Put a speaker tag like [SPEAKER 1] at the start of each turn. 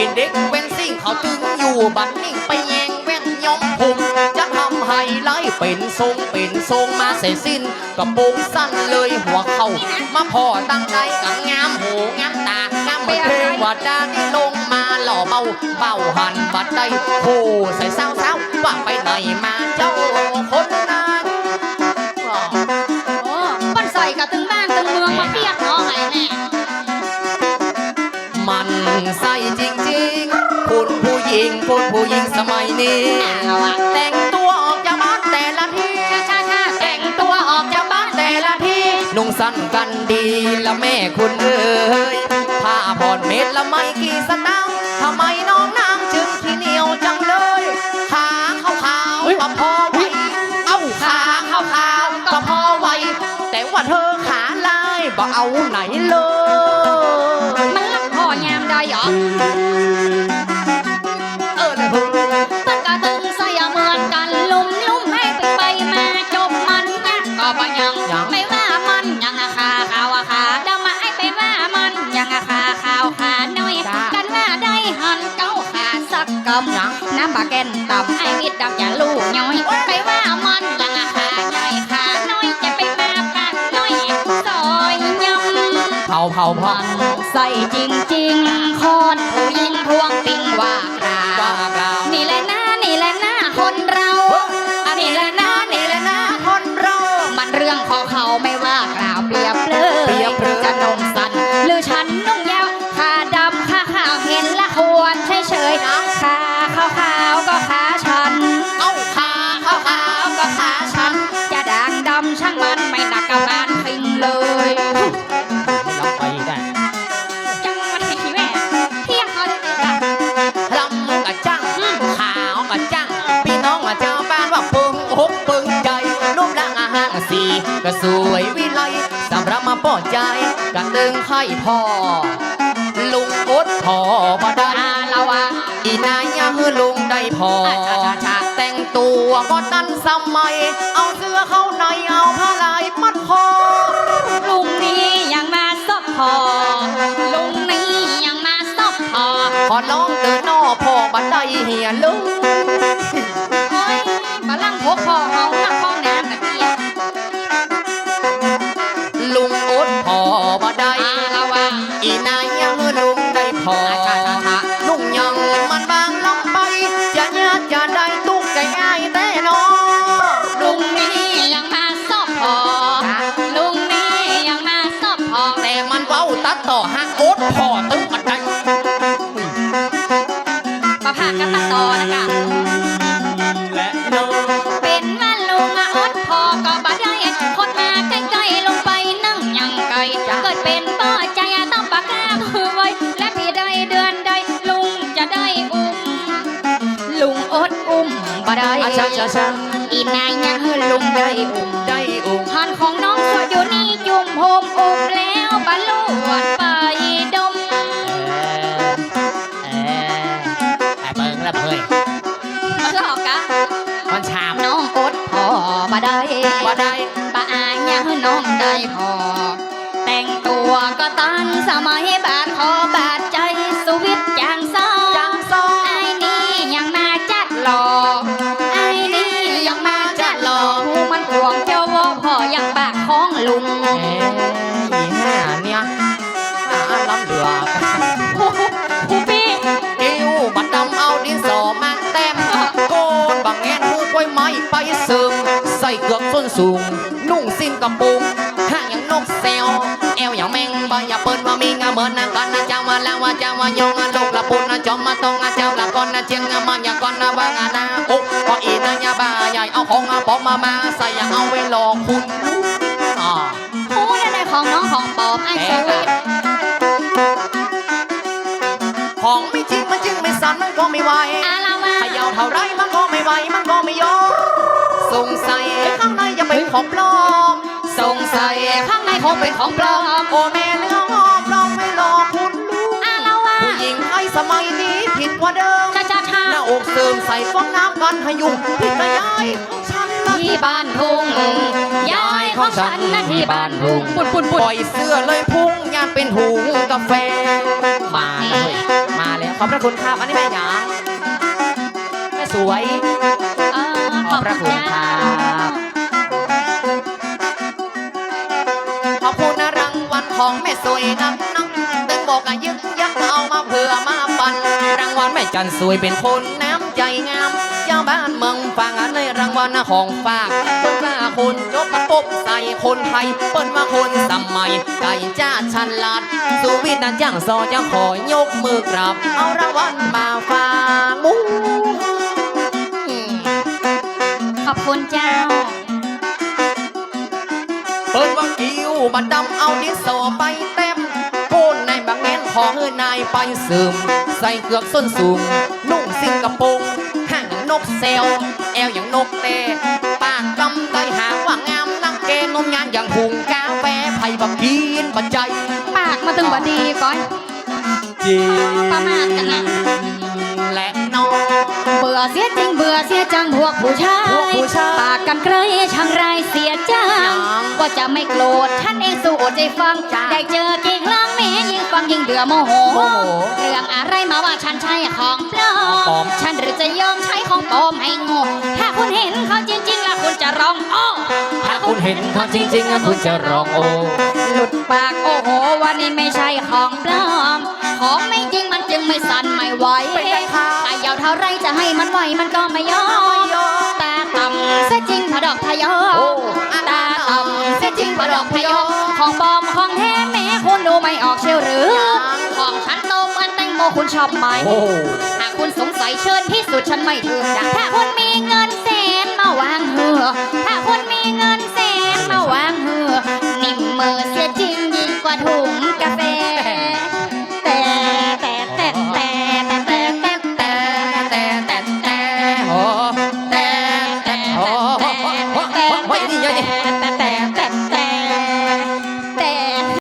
[SPEAKER 1] เป็นเด็กเป็นสิ่งเขาตึงอยู่บัดนิ่งไปแยงแว่นย้อมผมจะทำให้ไล่เป็นทรงเป็นทรงมาเสร็จสิ้นกระโปรงสั้นเลยหัวเขามาพอตั้งใจกังงามหูงามตางามเหมือนเทวดาที่ลงมาหล่อเบาเบาหันบัดได้โหใส่เศร้าเศร้าๆว่าไปไหนมาเจ้าคนนั้น หญิงคุณผู้หญิงสมัยนี้
[SPEAKER 2] เอาอะ
[SPEAKER 1] แต่งตัวออกจากบ้านแต่ละที
[SPEAKER 2] ชาชาชาแต่งตัวออกจากบ้านแต่ละที
[SPEAKER 1] นุ่งสั้นกันดีละแม่คุณเอ้ยผ้าผ่อนเม็ดละไม่กี่สตางค์ทำไมน้องนางจึงขี้เหนียวจังเลยขาขาวขาวๆก็พอไหวเอ้าขาขาวขาวๆก็พอไหวแต่ว่าเธอขาลายบ่เอาไหนเลย
[SPEAKER 2] สักกำยังน้ำปลาแกนต่ำไอ้มิดดำอย่าลูกย้อยไปว่ามันยังอาขาใหญ่ขาน้อยจะไปมาปากน้อยซอยยำ
[SPEAKER 1] เผาเผาเผา
[SPEAKER 2] มันใส่จริงๆคนผู้หญิงทวงติงว่า กะ
[SPEAKER 1] ตึงให้พ่อ ลุงอดพอมาได้
[SPEAKER 2] อาละวะ
[SPEAKER 1] อีนายยาฮือลุงได้พอ
[SPEAKER 2] อะชะชะชะ
[SPEAKER 1] แต่งตัวก็ตันสมัย เอาเสื้อเข้าในเอาผ้าลายมัดคอ
[SPEAKER 2] ลุงนี้ยังมาซบพอลุงนี้ยังมาซบพอ
[SPEAKER 1] ขอร้องเดินนอพ่อบันไดเหียลุง
[SPEAKER 2] โอ้ยกำลังพกพอ
[SPEAKER 1] พ่อตึง
[SPEAKER 2] บัน
[SPEAKER 1] ได
[SPEAKER 2] ประพากันตัดต่อนะคะ
[SPEAKER 1] และน้อง
[SPEAKER 2] เป็นว่ลุงอะอดพอก็บ่ได้คนมาใกล้ๆลงไปนั่งยังไกลเกิดเป็นป้อใจต้องปากกามือไว้และพี่ใดเดือนใดลุงจะได้อุ้มลุงอดอุ้มบ่ได้
[SPEAKER 1] อาชาชาชา
[SPEAKER 2] อีนายยังลุงได้อุ้ม
[SPEAKER 1] ได้อุ้ม
[SPEAKER 2] หันของน้องสวยอยู่นี่จุ่มโฮมอุ้มแล้วบรรลุวันไป
[SPEAKER 1] น้
[SPEAKER 2] องได้พอ แต่งตัวก็ตันสมัยบาดคอบาดใจสวิตจางซอ
[SPEAKER 1] จังซอ
[SPEAKER 2] ไอ้นี่ยังมาจัดหลอกไอ้นี่ยังมาจัดหลอกหูมันกวงเจ้าวอพอยังปากของลุง
[SPEAKER 1] เอ้ยอีห่เนี่ยอ่าล้ำเหลือ
[SPEAKER 2] หูหูพี่
[SPEAKER 1] กิ้วบัดดำเอาดินสอมาแต้มโกนบังแงนหูกล้วยไม้ไปเสริมใส่เกือกส้นสูง กระโปรงข้างอย่างนกแซวแอวอย่างแมงบอย่าเปิ้นว่ามีงาเหมือนนะกันนะเจ้ามาแล้วว่าเจ้าว่ายองอะลูกละปุ่นนะจอมมาตรงอะเจ้าละก่อนนะเจียงอะมาอย่าก่อนนะว่างานะโอ้พออีนะยาบ้าใหญ่เอาของอาปอมมามาใส่อย่าเอาไว้หลอกคุณอ่า
[SPEAKER 2] หูได้ได้ของน้องของปอมไอ้สวิต
[SPEAKER 1] ของไม่จริงมันจึงไม่สันมันก็ไม่ไหว
[SPEAKER 2] อาละวา
[SPEAKER 1] ขยาวเท่าไรมันก็ไม่ไหวมันก็ไม่ยอมสงสัยข้างในจะเป็นของปลอม
[SPEAKER 2] สงสัยข้างในคงเป็นของปลอม
[SPEAKER 1] โอ้แม่เนื้อหอมลองไม่หลอกคุณลูก
[SPEAKER 2] อาละวา
[SPEAKER 1] ผู้หญิงไทยสมัยนี้ผิดกว่าเดิม
[SPEAKER 2] ชาชาชา
[SPEAKER 1] หน้าอกเสริมใส่ฟองน้ำกันพยุงผิดกระยายของฉันนะ
[SPEAKER 2] ที่บ้านทุ่งยายของฉันนะที่บ้านทุ่งปุ่นปุ่น
[SPEAKER 1] ป
[SPEAKER 2] ปุ่น
[SPEAKER 1] ล่อยเสื้อเลยพุ่งยานเป็นหูกาแฟมาเลยมาแล้วขอบพระคุณครับอันนี้แม่หยางแม่สวย
[SPEAKER 2] เออ
[SPEAKER 1] ขอบพระคุณครับ ของแม่สวยนักนักตึงบอกอะยึกยักเอามาเพื่อมาปันรางวัลแม่จันสวยเป็นคนน้ำใจงามยาบ้านเมืองฟังอันในรางวัลของฝากเปิ้นว่าคนจบกระปบใส่คนไทยเปิ้นว่าคนสมัยไก่จ้าฉลาดสุวิทย์นั้นจ้างซอจะขอยกมือกราบเอารางวัลมาฝากหมู
[SPEAKER 2] ขอบคุณเจ้า
[SPEAKER 1] เปิ้นว่ากิ้ว บัดดำเอาดินสอไปเต็มโคนในบางแง่นของเอ้ยนายไปซึมใส่เกือกส้นสูง นุ่งสิงกระโปรงห่างอย่างนกเซลแอวอย่างนกเตปากกำไดหางว่างามนักเกนมงานอย่างหุงกาแฟไผ่บักกินบัดใจ
[SPEAKER 2] ปากมาถึงบดีก่อน
[SPEAKER 1] จี
[SPEAKER 2] ประมาทกันนะ
[SPEAKER 1] และ ง
[SPEAKER 2] เบื่อเสียจังพวกผู้ชาย
[SPEAKER 1] พวกผู้ชาย
[SPEAKER 2] ปากกันเกรยช่างไรเสียจัง
[SPEAKER 1] ยัง
[SPEAKER 2] ก็จะไม่โกรธท่านเองสู้อดใจฟัง
[SPEAKER 1] จ้ะ
[SPEAKER 2] ได้เจอกิ่งล่างแม่ยิ่งฟังยิ่งเดือโมโห
[SPEAKER 1] โมโห
[SPEAKER 2] เรื่องอะไรมาว่าฉันใช้ของปลอ
[SPEAKER 1] ของปลอ
[SPEAKER 2] ม
[SPEAKER 1] ม
[SPEAKER 2] ฉันหรือจะยอมใช้ของปลอมให้โง่ถ้าคุณเห็นเขาจริงๆแล้วคุณจะร้องโอ้
[SPEAKER 1] ถ้าคุณเห็นเขาจริงๆอะคุณจะร้องโอ้
[SPEAKER 2] หลุดปากโอ้โหวันนี้ไม่ใช่ของปลอม ของไม่จริงมันจึงไม่สั่นไม่ไหว
[SPEAKER 1] เป็นไงคะ
[SPEAKER 2] ถ้ายาวเท่าไรจะให้มันไหวมันก็ไม่ยอมตาต่ำเสียจริงพอดอกพะยอ
[SPEAKER 1] โอ้
[SPEAKER 2] ตาต่ำเสียจริงพอดอกพะยอของปลอมของแท้แม้คุณดูไม่ออกเชียวหรือ ของฉันโตเหมือนแตงโมคุณชอบไหม
[SPEAKER 1] โอ้
[SPEAKER 2] หากคุณสงสัยเชิญที่สุดฉันไม่ถือถ้าคุณมีเงินแสนมาวางเหือถ้าคุณมีเงิน